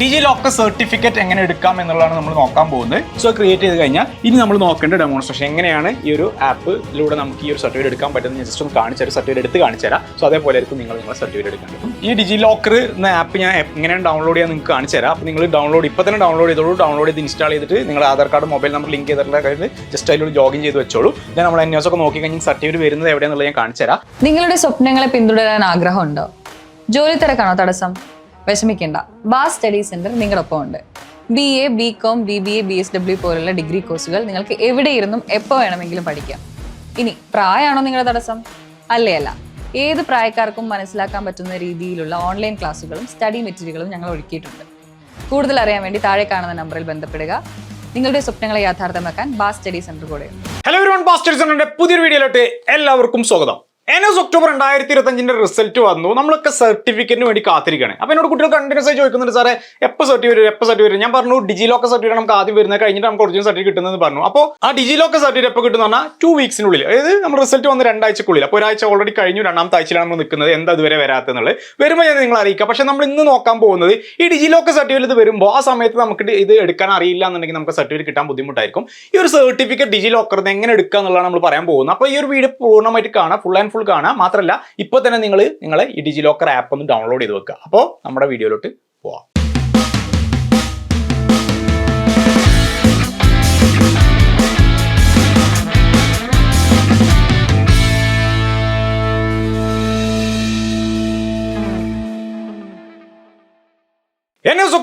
ഡിജി locker certificate എങ്ങനെ എടുക്കാം എന്നുള്ളതാണ് നമ്മൾ നോക്കാൻ പോകുന്നത്. സോ ക്രിയേറ്റ് ചെയ്ത് കഴിഞ്ഞാൽ ഇനി നമ്മൾ നോക്കേണ്ട ഡെമോൺസ്ട്രേഷൻ എങ്ങനെയാണ് ഈ ഒരു ആപ്പിലൂടെ നമുക്ക് ഈ ഒരു സർട്ടിഫിക്കറ്റ് എടുക്കാൻ പറ്റുന്ന ജസ്റ്റ് ഒന്ന് കാണിച്ചു സർട്ടിഫിക്കറ്റ് എടുത്ത് കാണിച്ചു തരാം. സോ അതേപോലെ ആയിരിക്കും നിങ്ങൾ നിങ്ങളെ സർട്ടിഫിക്കറ്റ് എടുക്കേണ്ടത് ഈ ഡിജി ലോക്കർ എന്ന ആപ്പ് ഞാൻ എങ്ങനെയാണ് ഡൗൺലോഡ് ചെയ്യാൻ നിങ്ങൾക്ക് കാണിച്ചു തരാം. അപ്പോൾ നിങ്ങൾ ഡൗൺലോഡ് ഇപ്പോൾ തന്നെ ഡൗൺലോഡ് ചെയ്തോളൂ. ഡൗൺലോഡ് ചെയ്ത് ഇൻസ്റ്റാൾ ചെയ്തിട്ട് നിങ്ങൾ Aadhaar card mobile number link ചെയ്തിട്ടുള്ള കാര്യത്തിൽ ജസ്റ്റ് അതിലൂടെ ലോഗിൻ ചെയ്ത് വെച്ചോളൂ. ഞാൻ നമ്മൾ എൻ ഒക്കെ നോക്കി കഴിഞ്ഞാൽ സർട്ടിഫിക്കറ്റ് വരുന്നത് എവിടെയാണെന്നുള്ളത് ഞാൻ കാണിച്ചു തരാം. നിങ്ങളുടെ സ്വപ്നങ്ങളെ പിന്തുടരാൻ ആഗ്രഹമുണ്ടോ? ജോലി തിരക്കാണോ തടസ്സം? വിഷമിക്കേണ്ട. ബാസ് സ്റ്റഡി സെന്റർ നിങ്ങളൊപ്പം ഉണ്ട്. B A B com B B A B S W പോലുള്ള ഡിഗ്രി കോഴ്സുകൾ നിങ്ങൾക്ക് എവിടെയിരുന്നും എപ്പോൾ വേണമെങ്കിലും പഠിക്കാം. ഇനി പ്രായമാണോ നിങ്ങളുടെ തടസ്സം? അല്ലേ അല്ല. ഏത് പ്രായക്കാർക്കും മനസ്സിലാക്കാൻ പറ്റുന്ന രീതിയിലുള്ള ഓൺലൈൻ ക്ലാസ്സുകളും സ്റ്റഡി മെറ്റീരിയലുകളും ഞങ്ങൾ ഒരുക്കിയിട്ടുണ്ട്. കൂടുതൽ അറിയാൻ വേണ്ടി താഴെ കാണുന്ന നമ്പറിൽ ബന്ധപ്പെടുക. നിങ്ങളുടെ സ്വപ്നങ്ങളെ യാഥാർത്ഥ്യമാക്കാൻ ബാസ് സ്റ്റഡി സെന്റർ കൂടെ ഹലോ എവരിവൺ സെന്ററിന്റെ പുതിയൊരു വീഡിയോയിലോട്ട് എല്ലാവർക്കും സ്വാഗതം. എനോസ് ഒക്ടോബർ രണ്ടായിരത്തി ഇരുപത്തഞ്ചിന്റെ റിസൾട്ട് വന്നു. നമ്മളൊക്കെ സർട്ടിഫിക്കറ്റിന് വേണ്ടി കാത്തിരിക്കുകയാണ് അപ്പൊ എന്നോട് കുട്ടികൾ കണ്ടിന്യൂസ് ആയി ചോദിക്കുന്നുണ്ട് സാറേ എപ്പോൾ സർട്ടിഫിക്കറ്റ് വരും? എപ്പോൾ സർട്ടിഫിക്കറ്റ് ഞാൻ പറഞ്ഞു ഡിജി ലോക്കർ സർട്ടിഫിക്കറ്റ് നമുക്ക് ആദ്യം വരുന്നത് കഴിഞ്ഞിട്ട് നമുക്ക് ഒറിജിനൽ സർട്ടിഫിക്കറ്റ് കിട്ടുന്നത് പറഞ്ഞു. അപ്പോൾ ആ ഡിജി ലോക്കർ സർട്ടിഫിക്കറ്റ് എപ്പോൾ കിട്ടുന്ന പറഞ്ഞാൽ ടു വീക്സിനുള്ളിൽ അതായത് നമ്മൾ റിസൾട്ട് വന്ന് രണ്ടാഴ്ചക്കുള്ളിൽ. അപ്പോൾ ഒരാഴ്ച ഓൾറെഡി കഴിഞ്ഞു രണ്ടാമത്തെ ആഴ്ചയിലാണ് നമ്മൾ നിൽക്കുന്നത്. എന്താ ഇതുവരെ വരാത്തെന്നുള്ളത് വരുമ്പോൾ ഞാൻ നിങ്ങൾ അറിയിക്കാം. പക്ഷേ നമ്മൾ ഇന്ന് നോക്കാൻ പോകുന്നത് ഈ ഡിജി ലോക്കർ സർട്ടിഫിക്കറ്റ് വരുമ്പോൾ ആ സമയത്ത് നമുക്ക് ഇത് എടുക്കാൻ അറിയില്ല എന്നുണ്ടെങ്കിൽ നമുക്ക് സർട്ടിഫിക്കറ്റ് കിട്ടാൻ ബുദ്ധിമുട്ടായിരിക്കും. ഈ ഒരു സർട്ടിഫിക്കറ്റ് ഡിജി ലോക്കറിന് എങ്ങനെ എടുക്കുക എന്നുള്ളതാണ് നമ്മൾ പറയാൻ പോകുന്നത്. അപ്പോൾ ഈ ഒരു വീഡിയോ പൂർണമായിട്ട് കാണാം. ഫുൾ ആൻഡ് ഫുൾ കാണാം. മാത്രമല്ല ഇപ്പോൾ തന്നെ നിങ്ങൾ നിങ്ങളെ ഈ ഡിജി ലോക്കർ ആപ്പ് ഒന്ന് ഡൗൺലോഡ് ചെയ്ത് വെക്കുക. അപ്പോൾ നമ്മുടെ വീഡിയോയിലോട്ട് പോവാം.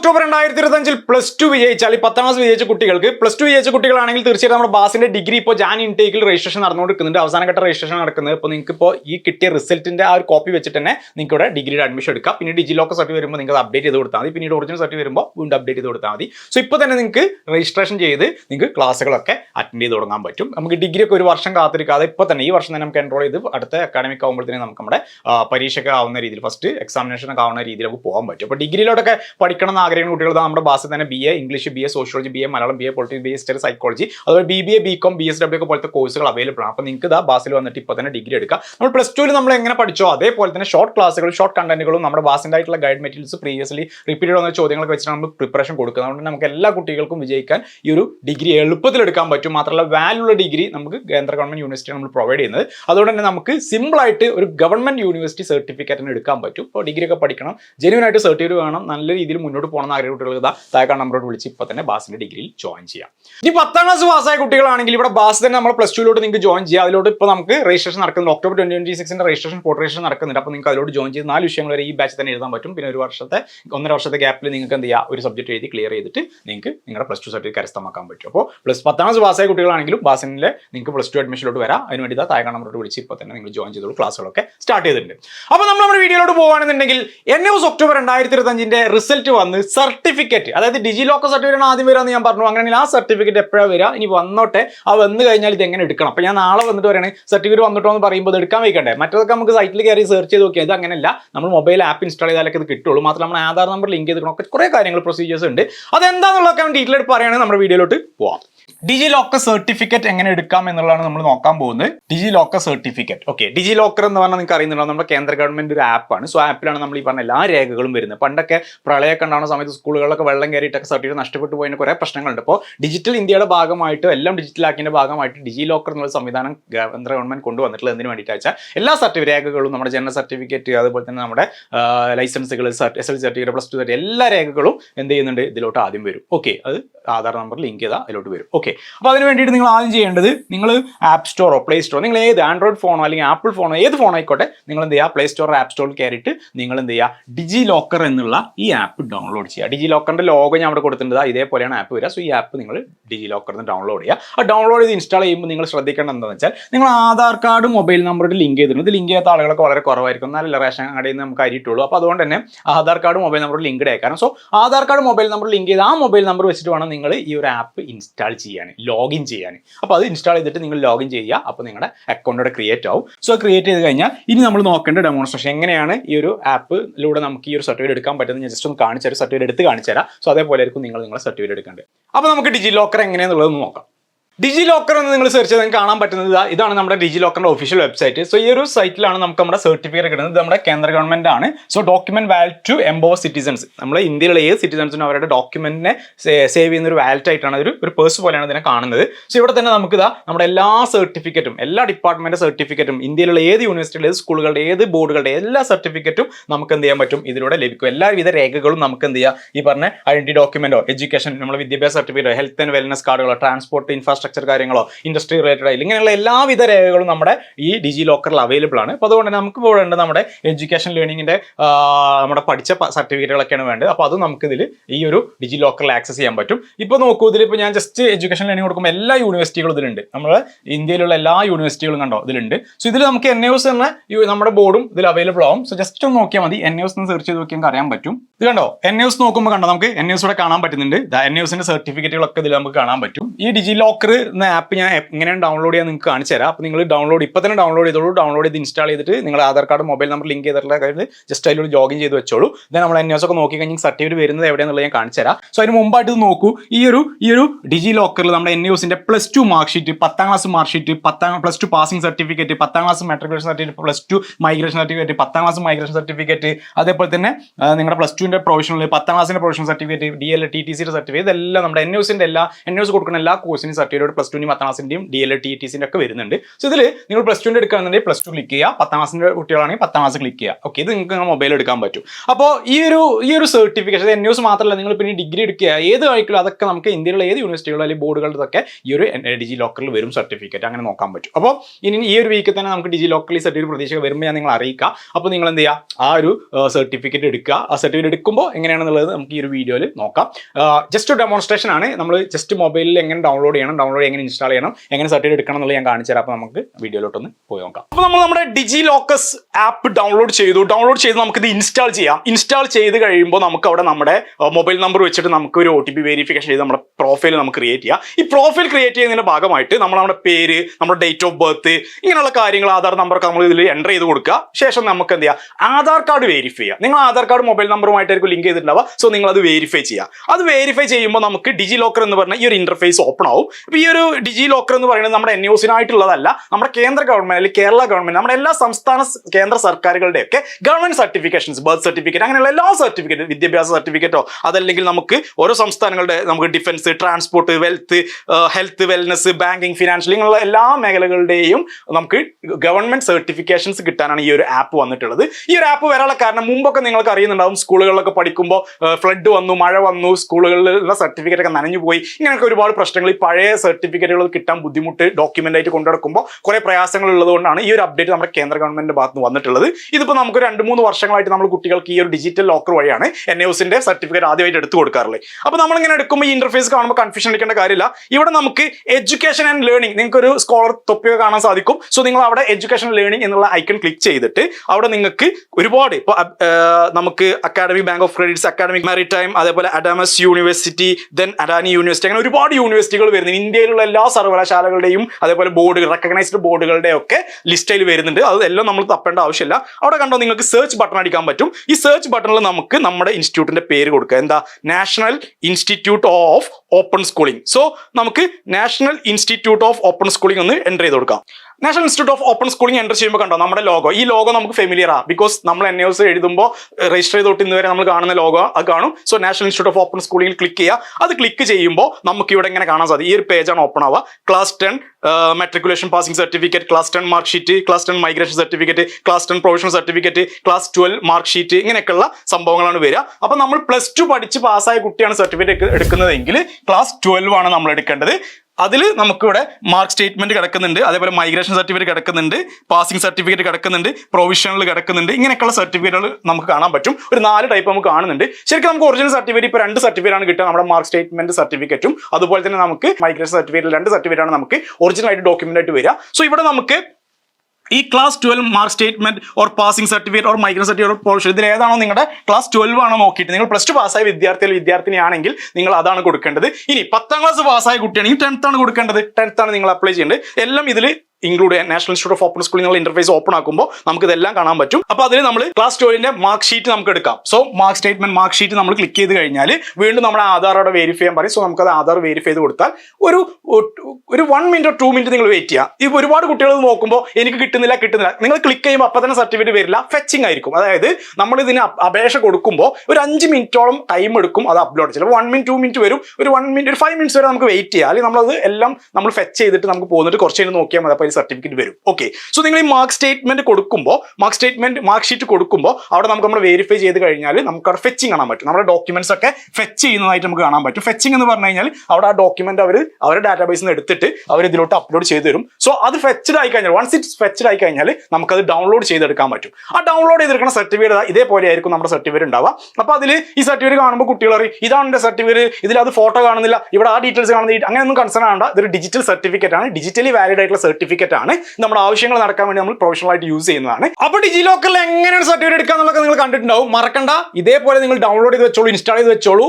ഒക്ടോബർ രണ്ടായിരത്തി ഇരുപത്തഞ്ചിൽ പ്ലസ് ടു വിജയിച്ചാൽ ഈ പത്താം ക്ലാസ് വിജയിച്ച കുട്ടികൾക്ക് പ്ലസ് ടു വിജയിച്ച കുട്ടികളാണെങ്കിൽ തീർച്ചയായിട്ടും നമ്മുടെ ബാസിന്റെ ഡിഗ്രി ഇപ്പോൾ ജാൻ ഇൻടേക്കിൽ രജിസ്ട്രേഷൻ നടന്നുകൊണ്ടിരിക്കുന്നുണ്ട്. അവസാന ഘട്ട രജിസ്ട്രേഷൻ നടക്കുന്നത് ഇപ്പോൾ നിങ്ങൾക്ക് ഇപ്പോൾ ഈ കിട്ടിയ റിസൾട്ടിന്റെ ആ ഒരു കോപ്പി വെച്ചിട്ട് തന്നെ നിങ്ങൾക്ക് ഇവിടെ ഡിഗ്രിയുടെ അഡ്മിഷൻ എടുക്കാം. പിന്നെ ഡിജി ലോക്കർ സർട്ടിഫിക്കറ്റ് വരുമ്പോൾ നിങ്ങൾക്ക് അപ്ഡേറ്റ് ചെയ്ത് കൊടുത്താൽ മതി. പിന്നീട് ഒറിജിനൽ സർട്ടിഫിക്കറ്റ് വരുമ്പോൾ വീണ്ടും അപ്ഡേറ്റ് ചെയ്ത് കൊടുത്താൽ മതി. സോ ഇപ്പോൾ തന്നെ നിങ്ങൾക്ക് രജിസ്ട്രേഷൻ ചെയ്ത് നിങ്ങൾക്ക് ക്ലാസ്സുകളൊക്കെ അറ്റൻഡ് ചെയ്ത് തുടങ്ങാൻ പറ്റും. നമുക്ക് ഡിഗ്രി ഒക്കെ ഒരു വർഷം കാത്തിരിക്കാതെ ഇപ്പോൾ തന്നെ ഈ വർഷം തന്നെ നമുക്ക് എൻറോൾ ചെയ്ത് അടുത്ത അക്കാഡമിക് ആകുമ്പോഴത്തേനും നമുക്ക് നമ്മുടെ പരീക്ഷയ്ക്ക് ആവുന്ന രീതിയിൽ ഫസ്റ്റ് എക്സാമിനേഷൻ ആവുന്ന രീതിയിൽ നമുക്ക് പോകാൻ പറ്റും. അപ്പോൾ ഡിഗ്രിയിലോട്ടൊക്കെ പഠിക്കണം എന്ന് ആഗ്രഹിക്കുന്ന കുട്ടികൾ നമ്മുടെ ബാസിൽ തന്നെ B A English B A sociology B A Malayalam B A politics B A history psychology അതുപോലെ B B A B com B S W ഒക്കെ പോലത്തെ കോഴ്സുകൾ അവൈലബിൾ ആണ്. അപ്പോൾ നിങ്ങൾക്ക് ഇതാ ബാസിൽ വന്നിട്ട് ഇപ്പോൾ തന്നെ ഡിഗ്രി എടുക്കാം. നമ്മൾ പ്ലസ് ടുവിൽ നമ്മൾ എങ്ങനെ പഠിച്ചോ അതേപോലെ തന്നെ ഷോർട്ട് ക്ലാസ്സുകളും ഷോർട്ട് കണ്ടന്റുകളും നമ്മുടെ ബാസിന്റെ ആയിട്ടുള്ള ഗൈഡ് മെറ്റീരിയൽസ് പ്രീവിയസ്ലി റിപ്പീറ്റഡ് വന്ന ചോദ്യങ്ങളൊക്കെ വെച്ചിട്ട് നമ്മൾ പ്രിപ്പറേഷൻ കൊടുക്കുന്നത്. അതുകൊണ്ട് നമുക്ക് എല്ലാ കുട്ടികൾക്കും വിജയിക്കാൻ ഈ ഒരു ഡിഗ്രി എളുപ്പത്തിൽ എടുക്കാൻ പറ്റും. മാത്രമല്ല വാല്യുള്ള ഡിഗ്രി നമുക്ക് കേന്ദ്ര ഗവൺമെന്റ് യൂണിവേഴ്സിറ്റി നമ്മൾ പ്രൊവൈഡ് ചെയ്യുന്നത്. അതുകൊണ്ട് തന്നെ നമുക്ക് സിമ്പിൾ ആയിട്ട് ഒരു ഗവൺമെന്റ് യൂണിവേഴ്സിറ്റി സർട്ടിഫിക്കറ്റിന് എടുക്കാൻ പറ്റും. ഇപ്പോൾ ഡിഗ്രി ഒക്കെ പഠിക്കണം. ജെനുവൻ ആയിട്ട് സർട്ടിഫിക്കറ്റ് വേണം. നല്ല രീതിയിൽ മുന്നോട്ട് പോകണം. എന്ന് ആഗ്രഹ കുട്ടികൾ ഇതാ താഴെ നമ്പറോട് വിളിച്ച് ഇപ്പോൾ തന്നെ ബാസിന്റെ ഡിഗ്രിയിൽ ജോയിൻ ചെയ്യാം. ഇനി പത്താം ക്ലാസ് പാസ്സായ കുട്ടികളാണെങ്കിൽ ഇവിടെ ബാസ് തന്നെ നമ്മൾ പ്ലസ് ടുയിലോട്ട് നിങ്ങൾക്ക് ജോയിൻ ചെയ്യാം. അതിലോട്ട് ഇപ്പോൾ നമുക്ക് രജിസ്ട്രേഷൻ നടക്കുന്നത് ഒക്ടോബർ ട്വന്റി ട്വന്റി സിക്സിന്റെ രജിസ്ട്രേഷൻ പോർട്ടേഷൻ നടക്കുന്നുണ്ട്. അപ്പോൾ നിങ്ങൾക്ക് അതിലോട്ട് ജോയിൻ ചെയ്ത് നാല് വിഷയങ്ങൾ വരെ ഈ ബാച്ച് തന്നെ എഴുതാൻ പറ്റും. പിന്നെ ഒരു വർഷത്തെ ഒന്നര വർഷത്തെ ഗ്യാപ്പിൽ നിങ്ങൾക്ക് എന്ത് ചെയ്യുക ഒരു സബ്ജക്ട് എഴുതി ക്ലിയർ ചെയ്തിട്ട് നിങ്ങൾക്ക് നിങ്ങളുടെ പ്ലസ് ടു സർട്ടിഫിക്കറ്റ് കരസ്ഥമാക്കാൻ പറ്റും. അപ്പോൾ പ്ലസ് പത്താം ക്ലാസ് പാസ്സായ കുട്ടികളാണെങ്കിലും ബാസിനിലെ നിങ്ങൾക്ക് പ്ലസ് ടു അഡ്മിഷനിലോട്ട് വരാം. അതിന് വേണ്ടി താഴെ നമ്പറോട് വിളിച്ച് ഇപ്പോൾ തന്നെ നിങ്ങൾ ജോയിൻ ചെയ്തോളൂ. ക്ലാസ്സുകളൊക്കെ സ്റ്റാർട്ട് ചെയ്തിട്ടുണ്ട്. അപ്പോൾ നമ്മൾ നമ്മുടെ വീഡിയോയിലോട്ട് പോകുകയാണെന്നുണ്ടെങ്കിൽ എൻ ഒക്ടോബർ രണ്ടായിരത്തി ഇരുപത്തഞ്ചിന്റെ റിസൾട്ട് വന്ന് സർട്ടിഫിക്കറ്റ്. അതായത് ഡിജി ലോക്കർ സർട്ടിഫിക്കറ്റ് ആണ് ആദ്യം വരാമെന്ന് ഞാൻ പറഞ്ഞു. അങ്ങനെയാണെങ്കിൽ ആ സർട്ടിഫിക്കറ്റ് എപ്പോഴാണ് വരിക? ഇനി വന്നോട്ടെ. ആ വന്നു കഴിഞ്ഞാൽ ഇത് എങ്ങനെ എടുക്കണം? അപ്പോൾ ഞാൻ നാളെ വന്നിട്ട് പറയണേ സർട്ടിഫിക്കറ്റ് വന്നിട്ടോ എന്ന് പറയുമ്പോൾ എടുക്കാൻ വയ്ക്കണ്ടേ? മറ്റൊക്കെ നമുക്ക് സൈറ്റിൽ കയറി സെർച്ച് ചെയ്ത് നോക്കിയാൽ ഇത് അങ്ങനെയല്ല. നമ്മൾ മൊബൈൽ ആപ്പ് ഇൻസ്റ്റാൾ ചെയ്താലൊക്കെ ഇത് കിട്ടുള്ളൂ. മാത്രം നമ്മൾ ആധാർ നമ്പർ ലിങ്ക് ചെയ്ത് കുറേ കാര്യങ്ങൾ പ്രൊസീജിയേഴ്സ് ഉണ്ട്. അതെന്താണെന്നുള്ളതൊക്കെ ഡീറ്റെയിൽ ആയിട്ട് പറയുകയാണെങ്കിൽ നമ്മുടെ വീഡിയോയിലോട്ട് പോവാം. ഡിജി ലോക്കർ സർട്ടിഫിക്കറ്റ് എങ്ങനെ എടുക്കാം എന്നുള്ളതാണ് നമ്മൾ നോക്കാൻ പോകുന്നത്. ഡിജി ലോക്കർ സർട്ടിഫിക്കറ്റ് ഓക്കെ ഡിജി ലോക്കർ എന്ന് പറഞ്ഞാൽ നിങ്ങൾക്ക് അറിയുന്നുണ്ടോ നമ്മുടെ കേന്ദ്ര ഗവൺമെന്റ് ഒരു ആപ്പാണ് സോ ആപ്പിലാണ് നമ്മൾ ഈ പറഞ്ഞ എല്ലാ രേഖകളും വരുന്നത്. പണ്ടൊക്കെ പ്രളയമൊക്കെ ഉണ്ടാകുന്ന സമയത്ത് സ്കൂളുകളൊക്കെ വെള്ളം കയറിയിട്ടൊക്കെ സർട്ടിഫിക്കറ്റ് നഷ്ടപ്പെട്ടു പോയതിന് കുറേ പ്രശ്നങ്ങളുണ്ട്. അപ്പോൾ ഡിജിറ്റൽ ഇന്ത്യയുടെ ഭാഗമായിട്ട് എല്ലാം ഡിജിറ്റൽ ആക്കിന്റെ ഭാഗമായിട്ട് ഡിജി ലോക്കർ എന്നുള്ള സംവിധാനം കേന്ദ്ര ഗവൺമെന്റ് കൊണ്ടുവന്നിട്ടുള്ള എന്തിനു വേണ്ടിയിട്ട് വെച്ചാൽ എല്ലാ സർട്ടിഫിക്കറ്റ് രേഖകളും നമ്മുടെ ജനന സർട്ടിഫിക്കറ്റ് അതുപോലെ തന്നെ നമ്മുടെ ലൈസൻസുകൾ S L certificate plus two certificate എല്ലാ രേഖകളും എന്ത് ചെയ്യുന്നുണ്ട്? ഇതിലോട്ട് ആദ്യം വരും. ഓക്കെ അത് ആധാർ നമ്പർ ലിങ്ക് ചെയ്താൽ അതിലോട്ട് വരും. ഓക്കെ അപ്പോൾ അതിന് വേണ്ടിയിട്ട് നിങ്ങൾ ആദ്യം ചെയ്യേണ്ടത് നിങ്ങൾ ആപ്പ് സ്റ്റോറോ പ്ലേ സ്റ്റോറോ നിങ്ങൾ ഏത് ആൻഡ്രോയിഡ് ഫോണോ അല്ലെങ്കിൽ ആപ്പിൾ ഫോണോ ഏത് ഫോൺ ആയിക്കോട്ടെ നിങ്ങൾ എന്ത് ചെയ്യുക? പ്ലേ സ്റ്റോർ ആപ്പ് സ്റ്റോറിൽ കയറിയിട്ട് നിങ്ങൾ എന്ത് ചെയ്യുക? ഡിജി ലോക്കർ എന്നുള്ള ഈ ആപ്പ് ഡൗൺലോഡ് ചെയ്യുക. ഡിജി ലോക്കറിന്റെ ലോഗോ ഞാൻ അവിടെ കൊടുത്തിട്ടുണ്ട്. ഇതേപോലെയാണ് ആപ്പ് വരിക. സോ ഈ ആപ്പ് നിങ്ങൾ ഡിജി ലോക്കറിൽ നിന്ന് ഡൗൺലോഡ് ചെയ്യുക. ആ ഡൗൺലോഡ് ചെയ്ത് ഇൻസ്റ്റാൾ ചെയ്യുമ്പോൾ നിങ്ങൾ ശ്രദ്ധിക്കേണ്ട എന്താണെന്ന് വെച്ചാൽ നിങ്ങൾ ആധാർ കാർഡ് മൊബൈൽ നമ്പറോട് ലിങ്ക് ചെയ്തിട്ടുണ്ട്. ഇത് ലിങ്ക് ചെയ്യാത്ത ആളുകളൊക്കെ വളരെ കുറവായിരിക്കും. എന്നാലല്ല റേഷൻ കാർഡിൽ നിന്ന് നമുക്ക് അരിയിട്ടുള്ളൂ. അപ്പോൾ അതുകൊണ്ട് തന്നെ Aadhaar card mobile number link കാരണം so Aadhaar card mobile number link ചെയ്ത് ആ മൊബൈൽ നമ്പർ വെച്ചിട്ട് വേണം നിങ്ങൾ ഈ ഒരു ആപ്പ് ഇൻസ്റ്റാൾ ചെയ്യാൻ. ലോഗിൻ ചെയ്യാൻ. അപ്പോൾ അത് ഇൻസ്റ്റാൾ ചെയ്തിട്ട് നിങ്ങൾ ലോഗിൻ ചെയ്യുക അപ്പോൾ നിങ്ങളുടെ അക്കൗണ്ട് ഇവിടെ ക്രിയേറ്റ് ആവും. സോ ക്രിയേറ്റ് ചെയ്ത് കഴിഞ്ഞാൽ ഇനി നമ്മൾ നോക്കേണ്ട ഡെമോൺസ്ട്രേഷൻ എങ്ങനെയാണ് ഈ ഒരു ആപ്പിലൂടെ നമുക്ക് ഈ ഒരു സർട്ടിഫിക്കറ്റ് എടുക്കാൻ പറ്റുന്നത് ഞാൻ ജസ്റ്റ് ഒന്ന് കാണിച്ചു സർട്ടിഫിക്കറ്റ് എടുത്ത് കാണിച്ചു തരാം. സോ അതേപോലെ ആയിരിക്കും നിങ്ങൾ നിങ്ങളുടെ സർട്ടിഫിക്കറ്റ് എടുക്കേണ്ടത്. അപ്പോൾ നമുക്ക് ഡിജി ലോക്കർ എങ്ങനെയാണെന്നുള്ളത് നോക്കാം. ഡിജി ലോക്കർ എന്ന് നിങ്ങൾ സെർച്ച് ചെയ്താൽ കാണാൻ പറ്റുന്നത് ഇതാണ് നമ്മുടെ ഡിജി ലോക്കറിന്റെ ഒഫീഷ്യൽ വെബ്സൈറ്റ് സോ ഈ ഒരു സൈറ്റിലാണ് നമുക്ക് നമ്മുടെ സർട്ടിഫിക്കറ്റ് കിട്ടുന്നത്. നമ്മുടെ കേന്ദ്ര ഗവൺമെന്റ് ആണ്. So document wallet to empower citizens നമ്മൾ ഇന്ത്യയിലുള്ള ഏത് സിറ്റിസൺസിനും അവരുടെ ഡോക്യുമെന്റിനെ സേവ് ചെയ്യുന്ന ഒരു വാലറ്റ് ആയിട്ടാണ് ഒരു ഒരു പേഴ്സ് പോലെയാണ് ഇതിനെ കാണുന്നത്. സോ ഇവിടെ തന്നെ നമുക്ക് ഇതാ നമ്മുടെ എല്ലാ സർട്ടിഫിക്കറ്റും എല്ലാ ഡിപ്പാർട്ട്മെന്റ് സർട്ടിഫിക്കറ്റും ഇന്ത്യയിലുള്ള ഏത് യൂണിവേഴ്സിറ്റിയുടെ ഏത് സ്കൂളുകളുടെ ഏത് ബോർഡുകളുടെ എല്ലാ സർട്ടിഫിക്കറ്റും നമുക്ക് എന്ത് ചെയ്യാൻ പറ്റും? ഇതിലൂടെ ലഭിക്കും. എല്ലാവിധ രേഖകളും നമുക്ക് എന്ത് ചെയ്യാം? ഈ പറഞ്ഞ ഐഡന്റി ഡോക്യുമെന്റോ എഡ്യൂക്കേഷൻ നമ്മുടെ വിദ്യാഭ്യാസ സർട്ടിഫിക്കറ്റോ ഹെൽത്ത് ആൻഡ് വെൽനസ് കാർഡുകളോ ട്രാൻസ്പോർട്ട് ഇൻഫ്രാസ്ട്രക്ചർ കാര്യങ്ങളോ ഇൻഡസ്ട്രി റിലേറ്റഡ് ആയി ഇങ്ങനെയുള്ള എല്ലാവിധ രേഖകളും നമ്മുടെ ഈ ഡിജി ലോക്കറിൽ അവൈലബിൾ ആണ്. അപ്പോൾ അതുകൊണ്ട് തന്നെ നമുക്ക് വേണ്ടത് നമ്മുടെ എഡ്യൂക്കേഷൻ ലേണിങ്ങിന്റെ നമ്മുടെ പഠിച്ച സർട്ടിഫിക്കറ്റുകളൊക്കെയാണ് വേണ്ടത്. അപ്പോൾ അത് നമുക്കിതിൽ ഈ ഒരു ഡിജി ലോക്കറിൽ ആക്സസ് ചെയ്യാൻ പറ്റും. ഇപ്പോൾ നോക്കൂ ഇതിലിപ്പോൾ ഞാൻ ജസ്റ്റ് എഡ്യൂക്കേഷൻ ലേണിംഗ് കൊടുക്കുമ്പോൾ എല്ലാ യൂണിവേഴ്സിറ്റികളും ഇതിലുണ്ട്. നമ്മൾ ഇന്ത്യയിലുള്ള എല്ലാ യൂണിവേഴ്സിറ്റികളും കണ്ടോ ഇതിലുണ്ട്. സോ ഇതിൽ നമുക്ക് എൻ എസ് എന്ന യു- നമ്മുടെ ബോർഡും ഇതിൽ അവൈലബിൾ ആവും. സോ ജസ്റ്റ് ഒന്ന് നോക്കിയാൽ മതി. എൻ എസ് എന്ന് സെർച്ച് ചെയ്ത് നോക്കിയാൽ അറിയാൻ പറ്റും. ഇത് കണ്ടോ? എൻ എസ് നോക്കുമ്പോൾ കണ്ടോ നമുക്ക് എൻ എസ് ഇവിടെ കാണാൻ പറ്റുന്നുണ്ട്. എൻ എസിന്റെ സർട്ടിഫിക്കറ്റുകളൊക്കെ ഇതിൽ നമുക്ക് കാണാൻ പറ്റും. ഈ ഡിജി ലോക്കർ എന്ന ആപ്പ് ഞാൻ എങ്ങനെയാണ് ഡൗൺലോഡ് ചെയ്യാൻ നിങ്ങൾക്ക് കാണിച്ചു തരാം. അപ്പോൾ നിങ്ങൾ ഡൗൺലോഡ് ഇപ്പോൾ തന്നെ ഡൗൺലോഡ് ചെയ്തോളൂ. ഡൗൺലോഡ് ചെയ്ത് ഇൻസ്റ്റാൾ ചെയ്തിട്ട് നിങ്ങൾ Aadhaar card mobile number link ചെയ്തിട്ടുള്ള കാര്യം ജസ്റ്റ് അതിലൂടെ ലോഗിൻ ചെയ്ത് വെച്ചോളൂ. ദെൻ നമ്മൾ എസ് ഒക്കെ നോക്കി കഴിഞ്ഞാൽ സർട്ടിഫിക്കറ്റ് വരുന്നത് എവിടെയാണെന്നുള്ളത് ഞാൻ കാണിച്ചു തരാം. സോ അതിന് മുമ്പായിട്ട് ഇത് നോക്കൂ. ഈ ഒരു ഈ ഒരു ഡിജി ലോക്കറിൽ നമ്മുടെ എൻ യുസിന്റെ പ്ലസ് ടു മാർക്ക് ഷീറ്റ് പത്താം ക്ലാസ് മാർക്ക് ഷീറ്റ് പത്താം പ്ലസ് ടു പാസിംഗ് സർട്ടിഫിക്കറ്റ് പത്താം class matriculation certificate plus two migration certificate പത്താം ക്ലാസ് മൈഗ്രേഷൻ സർട്ടിഫിക്കറ്റ് അതേപോലെ തന്നെ നിങ്ങളുടെ പ്ലസ് ടുവിന്റെ പ്രൊഫഷണൽ പത്താം ക്ലാസിന്റെ professional certificate D L T T സിയുടെ സർട്ടിഫിക്കറ്റ് ഇതെല്ലാം നമ്മുടെ എൻ എല്ലാ എൻ കൊടുക്കുന്ന എല്ലാ കോഴ്സിനും സർട്ടിഫിക്കറ്റ് പ്ലസ് ടുവിന് പത്താം ക്ലാസിന്റെയും ഡി എൽ ടി ടി സിന്റെ ഒക്കെ വരുന്നുണ്ട്. സോ ഇതിൽ നിങ്ങൾ പ്ലസ് ടുവിന്റെ എടുക്കുകയാണെന്നുണ്ടെങ്കിൽ പ്ലസ് ടു ക്ലിക്ക് ചെയ്യുക. പത്താം ക്ലാസിന്റെ കുട്ടികളാണെങ്കിൽ പത്താം ക്ലാസ് ക്ലിക്ക് ചെയ്യുക. ഓക്കെ ഇത് നിങ്ങൾക്ക് മൊബൈൽ എടുക്കാൻ പറ്റും. അപ്പോൾ ഈ ഒരു ഈ ഒരു സർട്ടിഫിക്കേഷൻ എൻ യൂസ് മാത്രമല്ല നിങ്ങൾ പിന്നെ ഡിഗ്രി എടുക്കുക. ഏത് കഴിക്കലും അതൊക്കെ നമുക്ക് ഇന്ത്യയിലുള്ള ഏത് യൂണിവേഴ്സിറ്റികളോ അല്ലെങ്കിൽ ബോർഡുകളുടെ ഈ ഒരു ഡിജി ലോക്കറിൽ വരും സർട്ടിഫിക്കറ്റ് അങ്ങനെ നോക്കാൻ പറ്റും. അപ്പോൾ ഇനി ഈ ഒരു വീക്കിൽ തന്നെ നമുക്ക് ഡിജി ലോക്കറിൽ സർട്ടിഫിക്കറ്റ് പ്രതീക്ഷ വരുമ്പോൾ ഞാൻ നിങ്ങൾ അറിയിക്കുക അപ്പോൾ നിങ്ങൾ എന്ത് ചെയ്യുക? ആ ഒരു സർട്ടിഫിക്കറ്റ് എടുക്കുക. ആ സർട്ടിഫിക്കറ്റ് എടുക്കുമ്പോൾ എങ്ങനെയാണെന്നുള്ളത് നമുക്ക് ഈ ഒരു വീഡിയോയിൽ നോക്കാം. ജസ്റ്റ് ഒരു ഡെമോൺസ്ട്രേഷൻ ആണ്. നമ്മൾ ജസ്റ്റ് മൊബൈലിൽ എങ്ങനെ ഡൗൺലോഡ് ചെയ്യണം ഡൗൺലോഡ് എങ്ങനെ ഇൻസ്റ്റാൾ ചെയ്യണം എങ്ങനെ സർട്ടിഫിക്കറ്റ് എടുക്കണം എന്നുള്ളത് ഞാൻ കാണിച്ചു തരാം അപ്പോൾ നമുക്ക് വീഡിയോയിലോട്ടൊന്ന് പോയി നോക്കാം. അപ്പോൾ നമ്മൾ നമ്മുടെ ഡിജി ലോക്കസ് ആപ്പ് ഡൗൺലോഡ് ചെയ്തു. ഡൗൺലോഡ് ചെയ്ത് നമുക്ക് ഇത് ഇൻസ്റ്റാൾ ചെയ്യാം. ഇൻസ്റ്റാൾ ചെയ്ത് കഴിയുമ്പോൾ നമുക്ക് അവിടെ നമ്മുടെ മൊബൈൽ നമ്പർ വെച്ചിട്ട് നമുക്ക് ഒരു ഒ ടി പി വെരിഫിക്കേഷൻ ചെയ്ത് നമ്മുടെ പ്രൊഫൈൽ നമുക്ക് ക്രിയേറ്റ് ചെയ്യാം. ഈ പ്രൊഫൈൽ ക്രിയേറ്റ് ചെയ്യുന്നതിന്റെ ഭാഗമായിട്ട് നമ്മൾ നമ്മുടെ പേര് നമ്മുടെ ഡേറ്റ് ഓഫ് ബർത്ത് ഇങ്ങനെയുള്ള കാര്യങ്ങൾ ആധാർ നമ്പറൊക്കെ നമ്മൾ ഇതിൽ എന്റർ ചെയ്ത് കൊടുക്കുക. ശേഷം നമുക്ക് എന്ത് ചെയ്യാം? ആധാർ കാർഡ് വെരിഫൈ ചെയ്യുക നിങ്ങൾ ആധാർ കാർഡ് മൊബൈൽ നമ്പറുമായിട്ടായിരിക്കും ലിങ്ക് ചെയ്തിട്ടുണ്ടാവുക. സോ നിങ്ങൾ അത് വെരിഫൈ ചെയ്യുക അത് വെരിഫൈ ചെയ്യുമ്പോൾ നമുക്ക് ഡിജി ലോക്കർ എന്ന് പറഞ്ഞ ഈ ഒരു ഇന്റർഫേസ് ഓപ്പൺ ആവും. അപ്പോൾ ഈ ഒരു ഡിജി ലോക്കർ എന്ന് പറയുന്നത് നമ്മുടെ എൻ യുസിനായിട്ടുള്ളതല്ല നമ്മുടെ കേന്ദ്ര ഗവൺമെന്റ് അല്ലെങ്കിൽ കേരള ഗവൺമെന്റ് നമ്മുടെ എല്ലാ സംസ്ഥാന കേന്ദ്ര സർക്കാരുകളുടെയൊക്കെ ഗവൺമെന്റ് സർട്ടിഫിക്കേഷൻസ് ബർത്ത് സർട്ടിഫിക്കറ്റ് അങ്ങനെയുള്ള എല്ലാ സർട്ടിഫിക്കറ്റ് വിദ്യാഭ്യാസ സർട്ടിഫിക്കറ്റോ അതല്ലെങ്കിൽ നമുക്ക് ഓരോ സംസ്ഥാനങ്ങളുടെ നമുക്ക് defence transport wealth health wellness banking financial ഇങ്ങനെയുള്ള എല്ലാ മേഖലകളുടെയും നമുക്ക് ഗവൺമെന്റ് സർട്ടിഫിക്കേഷൻസ് കിട്ടാനാണ് ഈ ഒരു ആപ്പ് വന്നിട്ടുള്ളത്. ഈ ഒരു ആപ്പ് വരാനുള്ള കാരണം മുമ്പൊക്കെ നിങ്ങൾക്ക് അറിയുന്നുണ്ടാവും സ്കൂളുകളിലൊക്കെ പഠിക്കുമ്പോൾ ഫ്ലഡ് വന്നു മഴ വന്നു സ്കൂളുകളിലുള്ള സർട്ടിഫിക്കറ്റ് ഒക്കെ നനഞ്ഞു പോയി ഇങ്ങനെയൊക്കെ ഒരുപാട് പ്രശ്നങ്ങൾ ഈ പഴയ സർട്ടിഫിക്കറ്റുകൾ കിട്ടാൻ ബുദ്ധിമുട്ട് ഡോക്യുമെന്റ് ആയിട്ട് കൊണ്ടുനടക്കുമ്പോൾ കുറെ പ്രയാസങ്ങൾ ഉള്ളതുകൊണ്ടാണ് ഈ ഒരു അപ്ഡേറ്റ് നമ്മുടെ കേന്ദ്ര ഗവൺമെന്റിന്റെ ഭാഗത്ത് നിന്ന് വന്നിട്ടുള്ളത്. ഇതിപ്പോൾ നമുക്ക് രണ്ട് മൂന്ന് വർഷങ്ങളായിട്ട് നമ്മൾ കുട്ടികൾക്ക് ഈ ഒരു ഡിജിറ്റൽ ലോക്കർ വഴിയാണ് എൻ എസിന്റെ സർട്ടിഫിക്കറ്റ് ആദ്യമായിട്ട് എടുത്തു കൊടുക്കാറുള്ളത്. അപ്പോൾ നമ്മൾ ഇങ്ങനെ എടുക്കുമ്പോൾ ഈ ഇന്റർഫേസ് കാണുമ്പോൾ കൺഫ്യൂഷൻ അടിക്കേണ്ട കാര്യമില്ല. ഇവിടെ നമുക്ക് എഡ്യൂക്കേഷൻ ആൻഡ് ലേണിംഗ് നിങ്ങൾക്ക് ഒരു സ്കോളർ തൊപ്പിയൊക്കെ കാണാൻ സാധിക്കും. സോ നിങ്ങൾ അവിടെ എഡ്യൂക്കേഷൻ ലേണിംഗ് എന്നുള്ള ഐക്കൺ ക്ലിക്ക് ചെയ്തിട്ട് അവിടെ നിങ്ങൾക്ക് ഒരുപാട് ഇപ്പോൾ നമുക്ക് academic bank of credits academic maritime അതേപോലെ Adamas university then Adani university അങ്ങനെ ഒരുപാട് യൂണിവേഴ്സിറ്റികൾ വരുന്നു ഇന്ത്യയിലുള്ള എല്ലാ സർവകലാശാലകളുടെയും അതേപോലെ ബോർഡ് റെക്കഗ്നൈസ്ഡ് ബോർഡുകളുടെ ഒക്കെ ലിസ്റ്റിൽ വരുന്നുണ്ട്. എല്ലാം നമ്മൾ തപ്പേണ്ട ആവശ്യമില്ല. അവിടെ കണ്ടോ നിങ്ങൾക്ക് സെർച്ച് ബട്ടൺ അടിക്കാൻ പറ്റും. ഈ സെർച്ച് ബട്ടണിൽ നമുക്ക് നമ്മുടെ ഇൻസ്റ്റിറ്റ്യൂട്ടിന്റെ പേര് കൊടുക്കുക. എന്താ? National institute of open schooling so നമുക്ക് national institute of open schooling ഒന്ന് എന്റർ ചെയ്ത് കൊടുക്കാം. National institute of open schooling enter ചെയ്യുമ്പോൾ കണ്ടോ? നമ്മുടെ ലോഗോ ഈ ലോഗോ നമുക്ക് ഫെമിലിയർ ആ. ബിക്കോസ് നമ്മൾ എൻ എസ് എഴുതുമ്പോൾ രജിസ്റ്റർ ചെയ്ത് തൊട്ട് ഇന്ന് വരെ നമ്മൾ കാണുന്ന ലോഗോ അത് കാണും. So national institute of open സ്കൂളിംഗിൽ click ചെയ്യുക അത് ക്ലിക്ക് ചെയ്യുമ്പോൾ നമുക്ക് ഇവിടെ ഇങ്ങനെ കാണാൻ സാധിക്കും. ഈ ഒരു പേജാണ് ഓപ്പൺ ആവുക. Class ten matriculation passing certificate class ten mark sheet class ten migration certificate class ten professional certificate class twelve mark sheet ഇങ്ങനെയൊക്കെയുള്ള സംഭവങ്ങളാണ് വരിക. അപ്പം നമ്മൾ പ്ലസ് ടു പഠിച്ച് പാസ്സായ കുട്ടിയാണ് സർട്ടിഫിക്കറ്റ് എടുക്കുന്നതെങ്കിൽ ക്ലാസ് ട്വൽവ് ആണ് നമ്മൾ എടുക്കേണ്ടത്. അതിൽ നമുക്കിവിടെ മാർക്ക് സ്റ്റേറ്റ്മെന്റ് കിടക്കുന്നുണ്ട്. അതേപോലെ മൈഗ്രേഷൻ സർട്ടിഫിക്കറ്റ് കിടക്കുന്നുണ്ട്. പാസിംഗ് സർട്ടിഫിക്കറ്റ് കിടക്കുന്നുണ്ട്. പ്രൊവിഷണൽ കിടക്കുന്നുണ്ട്. ഇങ്ങനെയൊക്കെയുള്ള സർട്ടിഫിക്കറ്റുകൾ നമുക്ക് കാണാൻ പറ്റും. ഒരു നാല് ടൈപ്പ് നമുക്ക് കാണുന്നുണ്ട്. ശരിക്കും നമുക്ക് ഒറിജിനൽ സർട്ടിഫിക്കറ്റ് ഇപ്പോൾ രണ്ട് സർട്ടിഫിക്കറ്റ് ആണ് കിട്ടുക. നമ്മുടെ മാർക്ക് സ്റ്റേറ്റ്മെന്റ് സർട്ടിഫിക്കറ്റും അതുപോലെ തന്നെ നമുക്ക് മൈഗ്രേഷൻ സർട്ടിഫിക്കറ്റ് രണ്ട് സർട്ടിഫിക്കറ്റ് ആണ് നമുക്ക് ഒറിജിനൽ ആയിട്ട് ഡോക്യുമെന്റ് ആയിട്ട് വരിക. സോ ഇവിടെ നമുക്ക് ഈ class twelve mark statement or passing certificate or migration certificate or ഇതിൽ ഏതാണോ നിങ്ങളുടെ ക്ലാസ് ട്വൽവ് ആണോ നോക്കിയിട്ട് നിങ്ങൾ പ്ലസ് ടു പാസ്സായ വിദ്യാർത്ഥികൾ വിദ്യാർത്ഥിനിയാണെങ്കിൽ നിങ്ങൾ അതാണ് കൊടുക്കേണ്ടത്. ഇനി പത്താം ക്ലാസ് പാസ്സായ കുട്ടിയാണെങ്കിൽ ടെൻത്ത് ആണ് കൊടുക്കേണ്ടത്. ടെൻത്ത് ആണ് നിങ്ങൾ അപ്ലൈ ചെയ്യേണ്ടത്. എല്ലാം ഇതിൽ include national institute of open സ്കൂളിൽ നിങ്ങൾ ഇന്റർഫേസ് ഓപ്പൺ ആക്കുമ്പോൾ നമുക്ക് ഇതെല്ലാം കാണാൻ പറ്റും. അപ്പോൾ അതിൽ നമ്മൾ ക്ലാസ് ട്വൽവിന്റെ മാർക്ക് ഷീറ്റ് നമുക്ക് എടുക്കാം. So mark statement mark sheet നമ്മൾ ക്ലിക്ക് ചെയ്ത് കഴിഞ്ഞാൽ വീണ്ടും നമ്മുടെ ആധാർ അവിടെ വെരിഫൈ ചെയ്യാൻ പറയും. സോ നമുക്ക് അത് ആധാർ വെരിഫൈ ചെയ്ത് കൊടുത്താൽ ഒരു ഒരു വൺ മിനിറ്റ് ടു മിനിറ്റ് നിങ്ങൾ വെയിറ്റ് ചെയ്യുക ഇപ്പോൾ ഒരുപാട് കുട്ടികൾ നോക്കുമ്പോൾ എനിക്ക് കിട്ടുന്നില്ല കിട്ടുന്നില്ല. നിങ്ങൾ ക്ലിക്ക് ചെയ്യുമ്പോൾ അപ്പോൾ തന്നെ സർട്ടിഫിക്കറ്റ് വരില്ല. ഫെച്ചിങ് ആയിരിക്കും. അതായത് നമ്മൾ ഇതിന് അപേക്ഷ കൊടുക്കുമ്പോൾ ഒരു അഞ്ച് മിനിറ്റോളം ടൈം എടുക്കും അത് അപ്ലോഡ് ചിലപ്പോൾ വൺ മിനിറ്റ് ടു മിനിറ്റ് വരും. ഒരു വൺ മിനിറ്റ് ഒരു ഫൈവ് മിനിറ്റ്സ് വരെ നമുക്ക് വെയിറ്റ് ചെയ്യാം. അല്ലെങ്കിൽ നമ്മളത് എല്ലാം നമ്മൾ ഫെച്ച് ചെയ്തിട്ട് നമുക്ക് പോന്നിട്ട് കുറച്ച് കഴിഞ്ഞ് നോക്കിയാൽ മതി. അപ്പോൾ സർട്ടിഫിക്കറ്റ് വരും. ഓക്കെ സോ നിങ്ങൾ ഈ മാർക്ക് സ്റ്റേറ്റ്മെന്റ് കൊടുക്കുമ്പോൾ മാർക്ക് സ്റ്റേറ്റ്മെന്റ് മാർക്ക് ഷീറ്റ് കൊടുക്കുമ്പോൾ അവിടെ നമുക്ക് നമ്മൾ വെരിഫൈ ചെയ്ത് കഴിഞ്ഞാൽ നമുക്ക് അവിടെ ഫെച്ചിങ് കാണാൻ പറ്റും. നമ്മുടെ ഡോക്യുമെന്റ്സ് ഒക്കെ ഫെച്ച് ചെയ്യുന്നതായിട്ട് നമുക്ക് കാണാൻ പറ്റും. ഫെച്ചിങ് എന്ന് പറഞ്ഞു കഴിഞ്ഞാൽ അവിടെ ആ ഡോക്യുമെന്റ് അവർ അവരുടെ ഡാറ്റാബേസിൽ നിന്ന് എടുത്തിട്ട് അവർ ഇതിലോട്ട് അപ്ലോഡ് ചെയ്ത് തരും. സോ അത് ഫെച്ചഡ് ആയി കഴിഞ്ഞാൽ വൺസ് ഇറ്റ്സ് ഫെച്ചഡ് ആയി കഴിഞ്ഞാൽ നമുക്കത് ഡൗൺലോഡ് ചെയ്തെടുക്കാൻ പറ്റും. ആ ഡൗൺലോഡ് ചെയ്തെടുക്കുന്ന സർട്ടിഫിക്കറ്റ് ഇതേപോലെ ആയിരിക്കും നമ്മുടെ സർട്ടിഫിക്കറ്റ് ഉണ്ടാവുക. അപ്പോൾ അതിൽ ഈ സർട്ടിഫിക്കറ്റ് കാണുമ്പോൾ കുട്ടികൾ അറിയും ഇതാണ് എന്റെ സർട്ടിഫിക്കറ്റ് ഇതിൽ അത് ഫോട്ടോ കാണുന്നില്ല. ഇവിടെ ആ ഡീറ്റെയിൽസ് കാണുന്നില്ല അങ്ങനെയൊന്നും കൺസേൺ ആണ്ട ഇതൊരു ഡിജിറ്റൽ സർട്ടിഫിക്കറ്റ് ആണ്. ഡിജിറ്റലി വാലിഡ് ആയിട്ടുള്ള സർട്ടിഫിക്കറ്റ് ആണ്. നമ്മുടെ ആവശ്യങ്ങൾ നടക്കാൻ വേണ്ടി നമ്മൾ പ്രൊഫഷണൽ ആയിട്ട് യൂസ് ചെയ്യുന്നതാണ്. അപ്പോൾ ഡിജി ലോക്കറിൽ എങ്ങനെയാണ് സർട്ടിഫിക്കറ്റ് എടുക്കുക എന്നുള്ളത് നിങ്ങൾ കണ്ടിട്ടുണ്ടാവും. മറക്കണ്ട. ഇതേപോലെ നിങ്ങൾ ഡൗൺലോഡ് ചെയ്ത് വെച്ചോളൂ ഇൻസ്റ്റാൾ ചെയ്ത് വെച്ചോളൂ.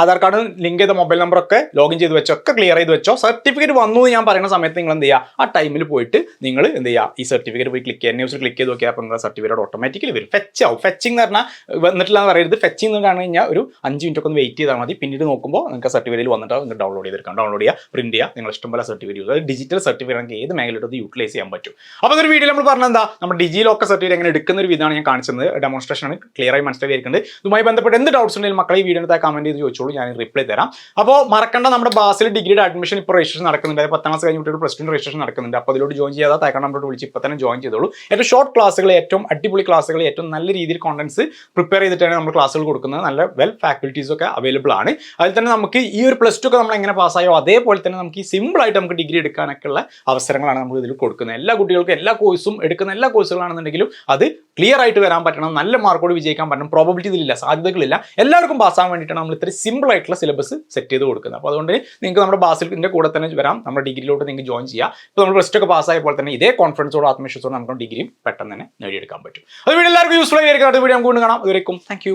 ആധാർ കാർഡ് ലിങ്ക് ചെയ്ത മൊബൈൽ നമ്പർ ഒക്കെ ലോഗിൻ ചെയ്ത് വെച്ചോ ഒക്കെ ക്ലിയർ ചെയ്ത് വെച്ചോ. സർട്ടിഫിക്കറ്റ് വന്നു ഞാൻ പറയുന്ന സമയത്ത് നിങ്ങൾ എന്ത് ചെയ്യുക? ആ ടൈമിൽ പോയിട്ട് നിങ്ങൾ എന്ത് ചെയ്യുക? ഈ സർട്ടിഫിക്കറ്റ് പോയി ക്ലിക്ക് ചെയ്യുക. ന്യൂസിൽ ക്ലിക്ക് ചെയ്ത് നോക്കിയാൽ അപ്പോൾ സർട്ടിഫിക്കറ്റ് ഓട്ടോമാറ്റിക്കലി വരും. ഫെച്ച് ആവും. ഫെച്ചിങ് എന്ന് പറഞ്ഞാൽ വന്നിട്ടില്ല എന്ന് പറയരുത്. ഫെച്ചിങ് എന്ന് പറഞ്ഞു കഴിഞ്ഞാൽ ഒരു അഞ്ച് മിനിറ്റ് ഒക്കെ വെയിറ്റ് ചെയ്താൽ മതി. പിന്നീട് നോക്കുമ്പോൾ നിങ്ങൾക്ക് സർട്ടിഫിക്കറ്റിൽ വന്നിട്ട് ഡൗൺലോഡ് ചെയ്തെടുക്കാം. ഡൗൺലോഡ് ചെയ്യുക പ്രിന്റ് ചെയ്യുക. നിങ്ങൾ ഇഷ്ടംപോലെ സർട്ടിഫിക്കറ്റ് യൂസ് ഡിജിറ്റൽ സർട്ടിഫിക്കറ്റ് ആണെങ്കിൽ ഏത് മേഖലയിലും അത് യൂട്ടിലൈസ് ചെയ്യാൻ പറ്റും. അപ്പോൾ അതൊരു വീഡിയോ നമ്മൾ പറഞ്ഞത് എന്താ? നമ്മുടെ ഡിജി ലോക്കർ സർട്ടിഫിക്കറ്റ് എങ്ങനെ എടുക്കുന്ന ഒരു വിധമാണ് ഞാൻ കാണിച്ചത് ഡെമോൺസ്ട്രേഷൻ ആണ്. ക്ലിയർ ആയി മനസ്സിലാക്കിയിരിക്കുന്നത് ഇതുമായി ബന്ധപ്പെട്ട് എന്ത് ഡൗട്ട്സ് ഉണ്ടെങ്കിലും മക്കളെ ഈ വീഡിയോ കമന്റ് ചെയ്ത് ചോദിച്ചോളൂ. ഞാൻ റിപ്ലൈ തരാം. അപ്പോൾ മറക്കണ്ട നമ്മുടെ ബാസിൽ ഡിഗ്രിയുടെ അഡ്മിഷൻ ഇപ്പോൾ രജിസ്ട്രേഷൻ നടക്കുന്നുണ്ട്. അതായത് പത്താം ക്ലാസ് കഴിഞ്ഞ കുട്ടികൾ പ്ലസ് ടു രജിസ്ട്രേഷൻ നടക്കുന്നുണ്ട്. അപ്പോൾ അതിലോട്ട് ജോയിൻ ചെയ്യാതെ തയ്ക്കാൻ നമ്മളോട് വിളിച്ച് ഇപ്പോൾ തന്നെ ജോയിൻ ചെയ്തോളൂ. ഏറ്റവും ഷോർട്ട് ക്ലാസ്സുകൾ ഏറ്റവും അടിപൊളി ക്ലാസ്സുകൾ ഏറ്റവും നല്ല രീതിയിൽ കോണ്ടൻസ് പ്രിപ്പയർ ചെയ്തിട്ടാണ് നമ്മൾ ക്ലാസ്സുകൾ കൊടുക്കുന്നത്. നല്ല വെൽ ഫാക്കൽറ്റീസ് ഒക്കെ അവൈലബിൾ ആണ്. അതിൽ തന്നെ നമുക്ക് ഈ ഒരു പ്ലസ് ടു ഒക്കെ നമ്മൾ എങ്ങനെ പാസ്സായോ അതേപോലെ തന്നെ നമുക്ക് ഈ സിമ്പിൾ ആയിട്ട് നമുക്ക് ഡിഗ്രി എടുക്കാനൊക്കെ ഉള്ള അവസരങ്ങളാണ് നമ്മൾ ഇതിൽ കൊടുക്കുന്നത് എല്ലാ കുട്ടികൾക്കും എല്ലാ കോഴ്സും എടുക്കുന്ന എല്ലാ കോഴ്സുകളാണെന്നുണ്ടെങ്കിലും അത് ക്ലിയർ ആയിട്ട് വരാൻ പറ്റണം നല്ല മാർക്കോട് വിജയിക്കാൻ പറ്റണം പ്രോബിലിറ്റി ഇതിലില്ല സാധ്യതകളില്ല. എല്ലാവർക്കും പാസ്സാകാൻ വേണ്ടിയിട്ടാണ് നമ്മൾ ഇത്ര സിമ്പിൾ ആയിട്ടുള്ള സിലബസ് സെറ്റ് ചെയ്ത് കൊടുക്കുന്നത്. അപ്പോൾ അതുകൊണ്ട് നിങ്ങൾക്ക് നമ്മുടെ ബാസിലിന്റെ കൂടെ തന്നെ വരാം നമ്മുടെ ഡിഗ്രിയിലോട്ട് നിങ്ങൾക്ക് ജോയിൻ ചെയ്യാം. ഇപ്പോൾ നമ്മൾ പ്ലസ് ടു ഒക്കെ പാസ്സായപ്പോൾ തന്നെ ഇതേ കോൺഫിഡൻസോട് ആത്മവിശ്വാസത്തോടെ നമുക്ക് ഡിഗ്രിയും പെട്ടെന്ന് തന്നെ നേടിയെടുക്കാൻ പറ്റും. അത് വീഡിയോ എല്ലാവർക്കും യൂസ്ഫുൾ ആയിരിക്കും അടുത്ത വീഡിയോ നമുക്ക് കാണാം. അതുവരെയും താങ്ക്